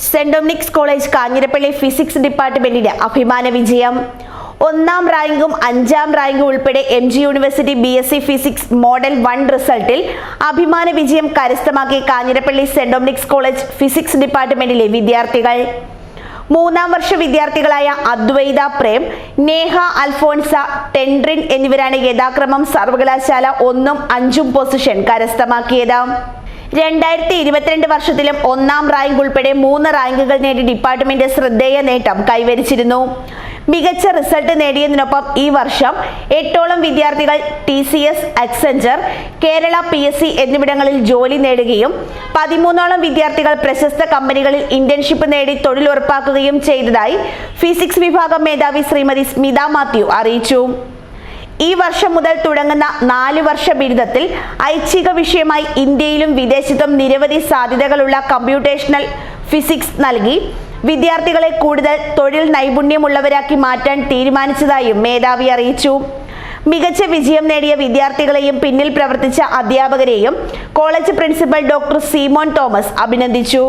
Saint Dominic's college Kanjirappally physics ഡിപ്പാർട്ട്മെന്റിന് അഭിമാന വിജയം. ഒന്നാം റാങ്കും അഞ്ചാം റാങ്കും ഉൾപ്പെടെ M G university B S C physics model one റിസൾട്ടിൽ അഭിമാന വിജയം കരസ്ഥമാക്കി Kanjirappally saint Dominic's college physics ഡിപ്പാർട്ട്മെന്റിലെ വിദ്യാർത്ഥികൾ. മൂന്നാം വർഷ വിദ്യാർത്ഥികളായ അദ്വൈത പ്രേം നേഹ അൽഫോൻസ ടെൻഡ്രിൻ എന്നിവരാണ് യഥാക്രമം സർവകലാശാല ഒന്നും അഞ്ചും പൊസിഷൻ കരസ്ഥമാക്കിയത്. രണ്ടായിരത്തി ഇരുപത്തിരണ്ട് വർഷത്തിലും ഒന്നാം റാങ്ക് ഉൾപ്പെടെ മൂന്ന് റാങ്കുകൾ നേടി ഡിപ്പാർട്ട്മെന്റ് ശ്രദ്ധേയ നേട്ടം കൈവരിച്ചിരുന്നു. മികച്ച റിസൾട്ട് നേടിയതിനൊപ്പം ഈ വർഷം എട്ടോളം വിദ്യാർത്ഥികൾ T C S Accenture Kerala P S C എന്നിവിടങ്ങളിൽ ജോലി നേടുകയും പതിമൂന്നോളം വിദ്യാർത്ഥികൾ പ്രശസ്ത കമ്പനികളിൽ ഇന്റേൺഷിപ്പ് നേടി തൊഴിലുറപ്പാക്കുകയും ചെയ്തതായി ഫിസിക്സ് വിഭാഗം മേധാവി ശ്രീമതി സ്മിത മാത്യു അറിയിച്ചു. ഈ വർഷം മുതൽ തുടങ്ങുന്ന നാല് വർഷ ബിരുദത്തിൽ ഐച്ഛിക വിഷയമായി ഇന്ത്യയിലും വിദേശത്തും നിരവധി സാധ്യതകളുള്ള കമ്പ്യൂട്ടേഷണൽ ഫിസിക്സ് നൽകി. വിദ്യാർത്ഥികളെ കൂടുതൽ തൊഴിൽ നൈപുണ്യമുള്ളവരാക്കി മാറ്റാൻ തീരുമാനിച്ചതായും മേധാവി അറിയിച്ചു. മികച്ച വിജയം നേടിയ വിദ്യാർത്ഥികളെയും പിന്നിൽ പ്രവർത്തിച്ച അധ്യാപകരെയും college principal doctor Simon Thomas അഭിനന്ദിച്ചു.